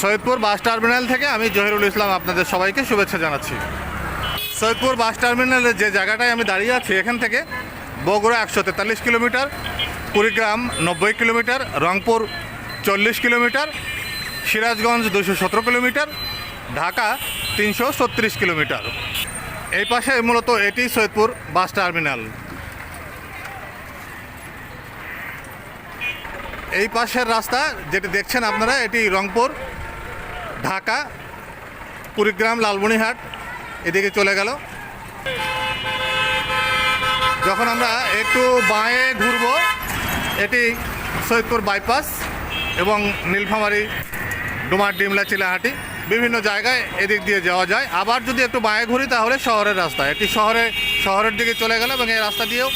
Saidpur bus terminal থেকে আমি জহিরুল ইসলাম আপনাদের সবাইকে শুভেচ্ছা জানাচ্ছি। সৈয়দপুর বাস টার্মিনালের যে জায়গাটায় আমি দাঁড়িয়ে আছি, এখান থেকে বগুড়া একশো তেতাল্লিশ কিলোমিটার, কুড়িগ্রাম নব্বই কিলোমিটার, রংপুর চল্লিশ কিলোমিটার, সিরাজগঞ্জ দুশো সতেরো কিলোমিটার, ঢাকা তিনশো ছত্রিশ কিলোমিটার। এই পাশে মূলত এটি সৈয়দপুর বাস টার্মিনাল। এই পাশের রাস্তা যেটি দেখছেন আপনারা, এটি রংপুর ঢাকা, কুড়িগ্রাম লালমনিহাট এদিকে চলে গেল। যখন আমরা একটু বাঁয়ে ঘুরব, এটি সৈয়দপুর বাইপাস এবং নীলফামারী, ডুমার, ডিমলা, চিলাহাটি বিভিন্ন জায়গায় এদিক দিয়ে যাওয়া যায়। আবার যদি একটু বাঁয়ে ঘুরি, তাহলে শহরের রাস্তা। এটি শহরে, শহরের দিকে চলে গেল এবং এই রাস্তা দিয়েও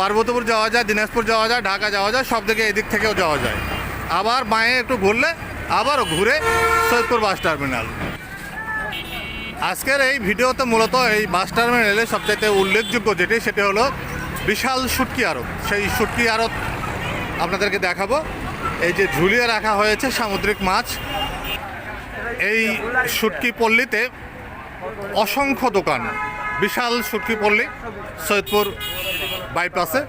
পার্বতীপুর যাওয়া যায়, দিনাজপুর যাওয়া যায়, ঢাকা যাওয়া যায়, সব দিকে এদিক থেকেও যাওয়া যায়। আবার বাঁয়ে একটু ঘুরলে আবারও ঘুরে সৈয়দপুর বাস টার্মিনাল। আজকের এই ভিডিওতে মূলত এই বাস টার্মিনালে সবচাইতে উল্লেখযোগ্য যেটি, সেটি হলো বিশাল শুটকি আড়ত সেই শুটকি আড়ত আপনাদেরকে দেখাবো। এই যে ঝুলিয়ে রাখা হয়েছে সামুদ্রিক মাছ। এই শুটকি পল্লীতে অসংখ্য দোকান। বিশাল শুটকি পল্লী সৈয়দপুর বাইপাসে।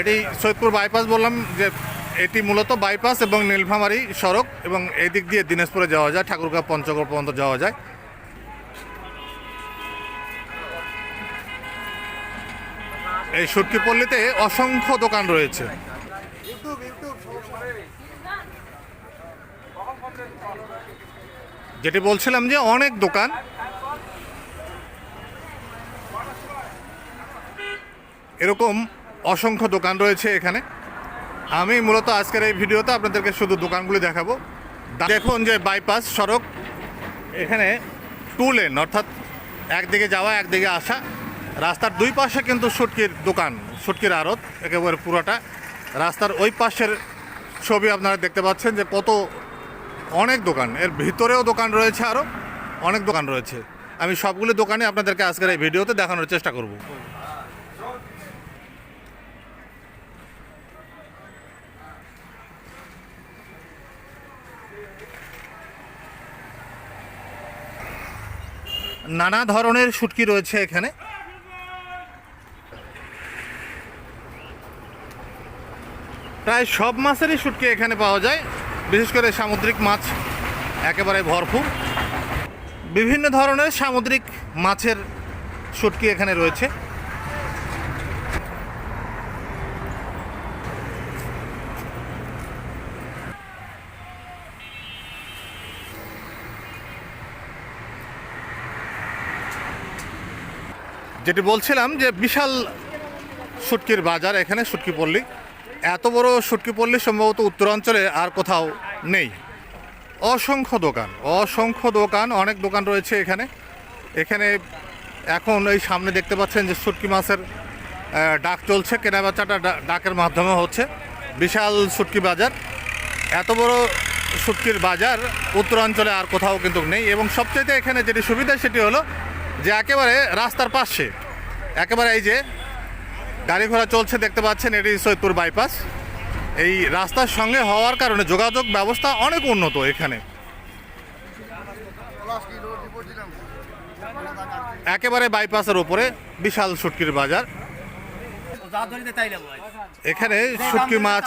এটি সৈয়দপুর বাইপাস বললাম যে এটি মূলত বাইপাস এবং নীলফামারী সড়ক এবং এই দিক দিয়ে দিনাজপুরে যাওয়া যায় ঠাকুরগাঁ পঞ্চগড় পর্যন্ত যাওয়া যায়। এই সুটকিপল্লিতে অসংখ্য দোকান রয়েছে। যেটি বলছিলাম যে অনেক দোকান। এরকম অসংখ্য দোকান রয়েছে এখানে। আমি মূলত আজকের এই ভিডিওতে আপনাদেরকে শুধু দোকানগুলি দেখাবো। দেখুন যে বাইপাস সড়ক, এখানে টু লেন অর্থাৎ একদিকে যাওয়া, একদিকে আসা। রাস্তার দুই পাশে কিন্তু সুটকির দোকান, সুটকির আড়ত, একেবারে পুরোটা। রাস্তার ওই পাশের ছবি আপনারা দেখতে পাচ্ছেন যে কত অনেক দোকান। এর ভিতরেও দোকান রয়েছে আরও অনেক দোকান রয়েছে। আমি সবগুলো দোকানে আপনাদেরকে আজকের এই ভিডিওতে দেখানোর চেষ্টা করব। নানা ধরনের শুটকি রয়েছে এখানে। প্রায় সব মাছেরই শুটকি এখানে পাওয়া যায়। বিশেষ করে সামুদ্রিক মাছ একেবারে ভরপুর। বিভিন্ন ধরনের সামুদ্রিক মাছের শুটকি এখানে রয়েছে। যেটি বলছিলাম যে বিশাল শুটকির বাজার এখানে, শুটকি পল্লী। এত বড় শুটকি পল্লী সম্ভবত উত্তরাঞ্চলে আর কোথাও নেই। অসংখ্য দোকান অসংখ্য দোকান, অনেক দোকান রয়েছে এখানে। এখানে এখন এই সামনে দেখতে পাচ্ছেন যে শুটকি মাছের ডাক চলছে, কেনাবেচাটা ডাকের মাধ্যমে হচ্ছে। বিশাল শুটকি বাজার। এত বড় শুটকির বাজার উত্তরাঞ্চলে আর কোথাও কিন্তু নেই। এবং সবচেয়ে এখানে যেটি সুবিধা সেটি হলো যে একেবারে রাস্তার পাশে, একেবারে এই যে গাড়ি ঘোড়া চলছে দেখতে পাচ্ছেন, এটি সৈয়দপুর বাইপাস। এই রাস্তার সঙ্গে হওয়ার কারণে যোগাযোগ ব্যবস্থা অনেক উন্নত এখানে। একেবারে বাইপাসের উপরে বিশাল শুটকির বাজার। এখানে শুটকি মাছ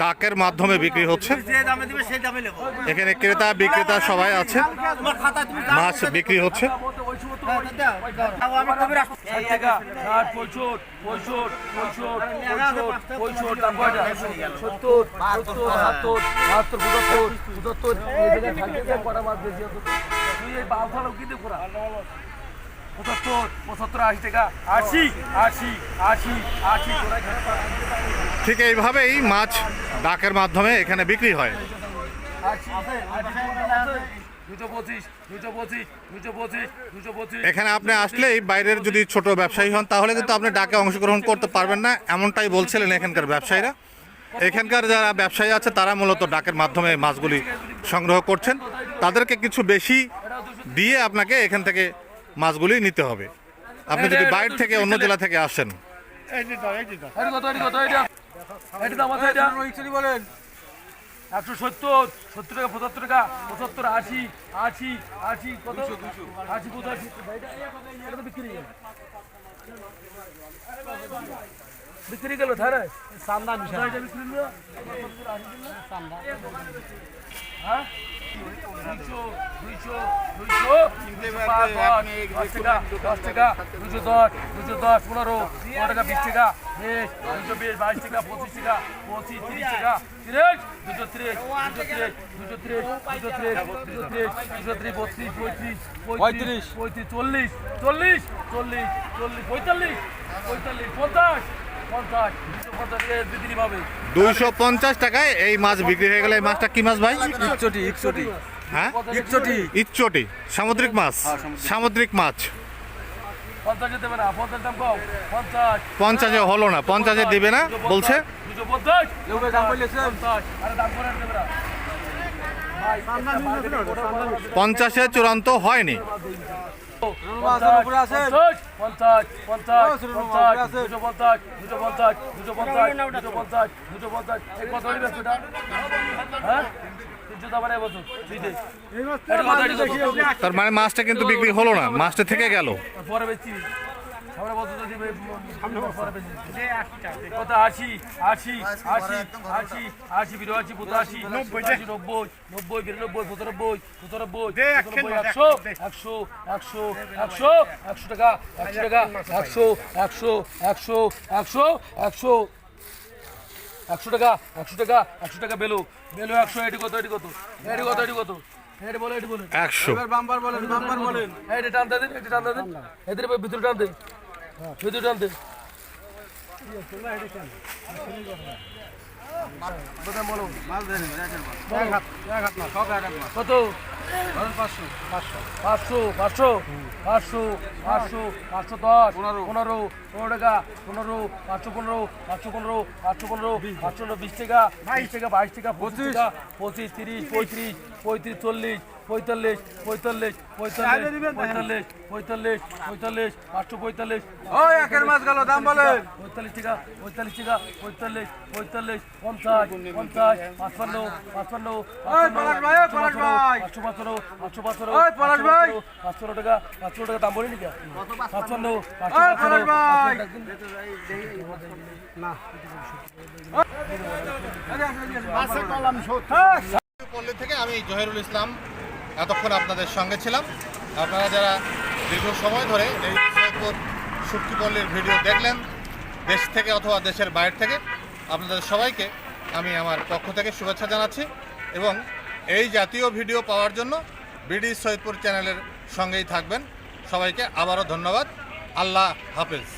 ডাকের মাধ্যমে বিক্রি হচ্ছে। এখানে ক্রেতা বিক্রেতা সবাই আছে। মাছ বিক্রি হচ্ছে। আশি টাকা আশি আশি আশি আশি। ঠিক এইভাবেই মাছ ডাকের মাধ্যমে এখানে বিক্রি হয় এখানে আপনি আসলেই বাইরের যদি ছোট ব্যবসায়ী হন তাহলে কিন্তু আপনি ডাকে অংশগ্রহণ করতে পারবেন না এমনটাই বলছিলেন এখানকার ব্যবসায়ীরা। এখানকার যারা ব্যবসায়ী আছে তারা মূলত ডাকের মাধ্যমে মাছগুলি সংগ্রহ করছেন। তাদেরকে কিছু বেশি দিয়ে আপনাকে এখান থেকে মাছগুলি নিতে হবে। আপনি যদি বাইরে থেকে অন্য জেলা থেকে আসেন। একশো সত্তর সত্তর টাকা পঁচাত্তর টাকা পঁচাত্তর আশি আশি আশি কত? আশি পঁচাশি। এটা তো বিক্রি গেল। বিক্রি গেল না চান্দা বিক্রি হ্যাঁ? দশ টাকা দুশো দশ দুশো দশ পনেরো পনেরো টাকা বিশ টাকা বিশ দুশো বিশ বাইশ টাকা পঁচিশ টাকা পঁচিশ তিরিশ টাকা তিরিশ দুশো তিরিশ দুশো তিরিশ দুশো তিরিশ দুশো তিরিশ দুশো তিরিশ দুশো তিরিশ বত্রিশ পঁয়ত্রিশ পঁয়ত্রিশ পঁয়ত্রিশ, চল্লিশ চল্লিশ চল্লিশ চল্লিশ পঁয়তাল্লিশ পঁয়তাল্লিশ, পঞ্চাশ দুইশো পঞ্চাশ টাকায় এই মাছ বিক্রি হয়ে গেলে এই মাছটা কি মাছ ভাই ইকচটি ইকচটি হ্যাঁ ইকচটি ইচ্চটি সামুদ্রিক মাছ সামুদ্রিক মাছ পঞ্চাশে হলো না পঞ্চাশে দিবে না বলছে পঞ্চাশে চূড়ান্ত হয়নি হ্যাঁ মানে? তার মানে মাছটা কিন্তু বিক্রি হলো না মাছটা থেকে গেল পরে সামনে বছর যদি সামনে কত আশি আশি আশি আশি আশি বিরাশি পঁচাশি নব্বই নব্বই নব্বই বিরানব্বই পঁচানব্বই পঁচানব্বই একশো একশো একশো একশো একশো টাকা একশো টাকা একশো একশো একশো একশো একশো একশো টাকা একশো টাকা একশো টাকা বেলো। বেলো একশো এটি কত এটি কত? এটি কত এটি কত? এটি বলো এটি বলো। একশো। এবার বাম্পার বলেন বাম্পার বলেন। এটা টানতে দিন এটা টানতে দিন। এদের ভিতরে টানতে ভিতরে টানতে। কত? পাঁচশো পাঁচশো পাঁচশো পাঁচশো পাঁচশো দশ পনেরো। পনেরো টাকা পনেরো পাঁচশো পনেরো পাঁচশো পনেরো পাঁচশো পনেরো পাঁচশো বিশ টাকা বিশ টাকা বাইশ টাকা পঁচিশ। টাকা পঁচিশ তিরিশ পঁয়ত্রিশ পঁয়ত্রিশ চল্লিশ পঁয়তাল্লিশ পঁয়তাল্লিশ পঁয়তাল্লিশ পঁয়তাল্লিশ পঁয়তাল্লিশ পঁয়তাল্লিশ পাঁচশো পঁয়তাল্লিশ। ওই একের মাছ গেল দাম বলেন। পঁয়তাল্লিশ টাকা পঁয়তাল্লিশ টাকা পঁয়তাল্লিশ পঁয়তাল্লিশ পঞ্চাশ পঞ্চাশ পাঁচপান্ন পাঁচপান্ন ওই পলাশ ভাই, ওই পলাশ ভাই। পাঁচশো পাঁচশো পাঁচশো পাঁচশো। পাঁচশো টাকা পাঁচশো টাকা দাম বলিনি পাঁচপান্ন পাঁচশো পলাশ ভাই। পল্লী থেকে আমি জহিরুল ইসলাম এতক্ষণ আপনাদের সঙ্গে ছিলাম। আপনারা যারা দীর্ঘ সময় ধরে এই সৈয়দপুর সুটকি পল্লীর ভিডিও দেখলেন, দেশ থেকে অথবা দেশের বাইরে থেকে, আপনাদের সবাইকে আমি আমার পক্ষ থেকে শুভেচ্ছা জানাচ্ছি এবং এই জাতীয় ভিডিও পাওয়ার জন্য বিডি সৈয়দপুর চ্যানেলের সঙ্গেই থাকবেন। সবাইকে আবারও ধন্যবাদ। আল্লাহ হাফেজ।